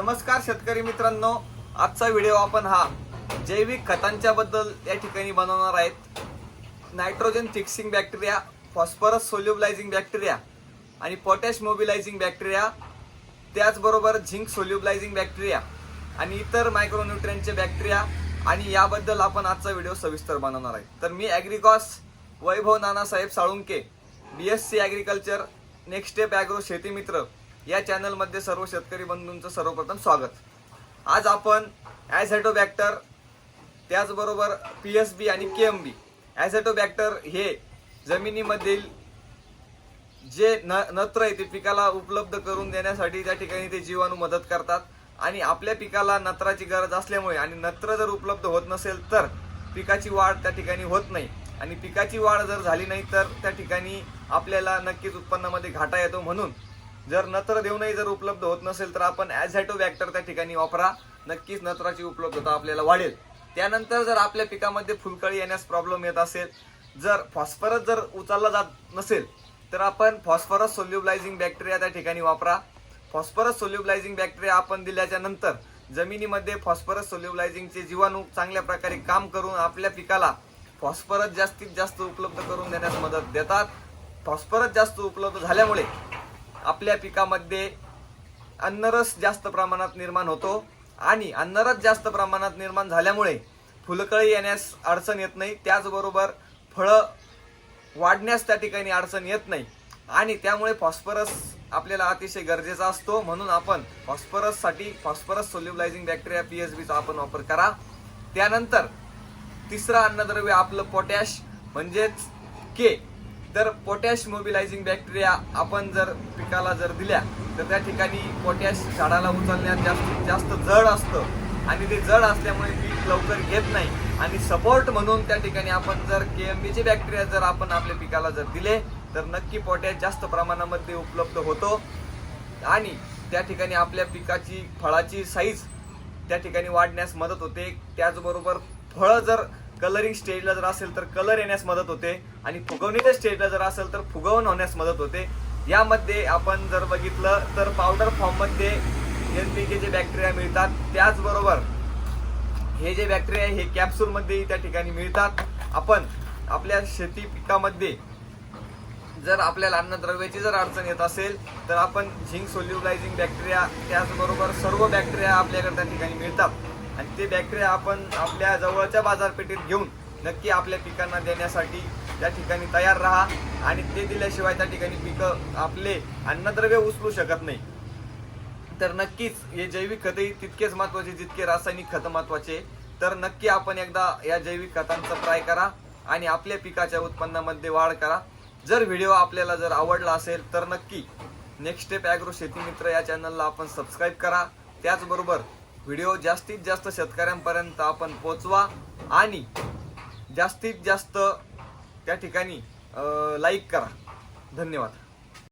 नमस्कार शेतकरी मित्रांनो आजचा व्हिडिओ आपण हा जैविक खतांच्या बद्दल या ठिकाणी बनवणार आहेत. Nitrogen fixing bacteria phosphorus solubilising bacteria आणि पोटॅश मोबिलायझिंग बॅक्टेरिया त्याचबरोबर झिंक सोल्युबलायझिंग बॅक्टेरिया आणि इतर मायक्रोन्युट्रियनचे बॅक्टेरिया आणि याबद्दल आपण आजचा व्हिडिओ सविस्तर बनवणार आहे. तर मी Agricos Vaibhav Nanasaheb Salunke B S C agriculture next step agro शेती मित्र या चॅनलमध्ये सर्व शेतकरी बंधूंचं सर्वप्रथम स्वागत. आज आपण ॲझॅटोबॅक्टर त्याचबरोबर पी एस बी आणि के एम बी ॲझॅटोबॅक्टर हे जमिनीमधील जे न नत्र आहे ते पिकाला उपलब्ध करून देण्यासाठी त्या ठिकाणी ते जीवाणू मदत करतात. आणि आपल्या पिकाला नत्राची गरज असल्यामुळे आणि नत्र जर उपलब्ध होत नसेल तर पिकाची वाढ त्या ठिकाणी होत नाही. आणि पिकाची वाढ जर झाली नाही तर त्या ठिकाणी आपल्याला नक्कीच उत्पन्नामध्ये घाटा येतो म्हणून जर नत्र देऊनही जर उपलब्ध होत नसेल तर आपण ॲझॅटोबॅक्टर त्या ठिकाणी वापरा. नक्कीच नत्राची उपलब्धता आपल्याला वाढेल. त्यानंतर जर आपल्या पिकामध्ये फुलकळी येण्यास प्रॉब्लेम येत असेल जर फॉस्फरस जर उचलला जात नसेल तर आपण फॉस्फरस सोल्युबलायझिंग बॅक्टेरिया त्या ठिकाणी वापरा. फॉस्फरस सोल्युबलायझिंग बॅक्टेरिया आपण दिल्याच्या नंतर जमिनीमध्ये फॉस्फरस सोल्युबलायझिंगचे जीवाणू चांगल्या प्रकारे काम करून आपल्या पिकाला फॉस्फरस जास्तीत जास्त उपलब्ध करून देण्यास मदत देतात. फॉस्फरस जास्त उपलब्ध झाल्यामुळे आपल्या पिकामध्ये अन्नरस जास्त प्रमाणात निर्माण होतो आणि अन्नरस जास्त प्रमाणात निर्माण झाल्यामुळे फुलकळी येण्यास अडचण येत नाही. त्याचबरोबर फळं वाढण्यास त्या ठिकाणी अडचण येत नाही. आणि त्यामुळे फॉस्फरस आपल्याला अतिशय गरजेचा असतो. म्हणून आपण फॉस्फरससाठी phosphorus solubilising bacteria P S बीचा आपण वापर करा. त्यानंतर तिसरं अन्नद्रव्य आपलं पोटॅश म्हणजेच के. तर पोटॅश मोबिलायझिंग बॅक्टेरिया आपण जर पिकाला जर दिल्या तर त्या ठिकाणी पोटॅश झाडाला उचलण्यात जास्तीत जास्त जड असतं. आणि ते जड असल्यामुळे पीक लवकर घेत नाही. आणि सपोर्ट म्हणून त्या ठिकाणी आपण जर के एम बीचे बॅक्टेरिया जर आपण आपल्या पिकाला जर दिले तर नक्की पोटॅश जास्त प्रमाणामध्ये उपलब्ध होतो. आणि त्या ठिकाणी आपल्या पिकाची फळाची साईज त्या ठिकाणी वाढण्यास मदत होते. त्याचबरोबर फळं जर कलरिंग स्टेजला जर असेल तर कलर येण्यास मदत होते आणि फुगवणीच्या स्टेजला जर असेल तर फुगवण होण्यास मदत होते. यामध्ये आपण जर बघितलं तर पावडर फॉर्ममध्ये एन पी के जे बॅक्टेरिया मिळतात त्याचबरोबर हे जे बॅक्टेरिया आहे हे कॅप्सूलमध्येही त्या ठिकाणी मिळतात. आपण आपल्या शेती पिकामध्ये जर आपल्याला अन्नद्रव्याची जर अडचण येत असेल तर आपण झिंक सोल्युबलायझिंग बॅक्टेरिया त्याचबरोबर सर्व बॅक्टेरिया आपल्याकडे त्या ठिकाणी मिळतात. आणि ते बॅक्टेरिया आपण आपल्या जवळच्या बाजारपेठेत घेऊन नक्की आपल्या पिकांना देण्यासाठी त्या ठिकाणी तयार राहा. आणि ते दिल्याशिवाय त्या ठिकाणी पिकं आपले अन्नद्रव्य उचलू शकत नाही. तर नक्कीच हे जैविक खतही तितकेच महत्त्वाचे जितके रासायनिक खत महत्त्वाचे तर नक्की आपण एकदा या जैविक खतांचा ट्राय करा आणि आपल्या पिकाच्या उत्पन्नामध्ये वाढ करा. जर व्हिडिओ आपल्याला जर आवडला असेल तर नक्की नेक्स्ट स्टेप ॲग्रो शेती मित्र या चॅनलला आपण सबस्क्राईब करा. त्याचबरोबर व्हिडिओ जास्तीत जास्त शेतकऱ्यांपर्यंत आपण पोचवा आणि जास्तीत जास्त त्या ठिकाणी लाईक करा. धन्यवाद.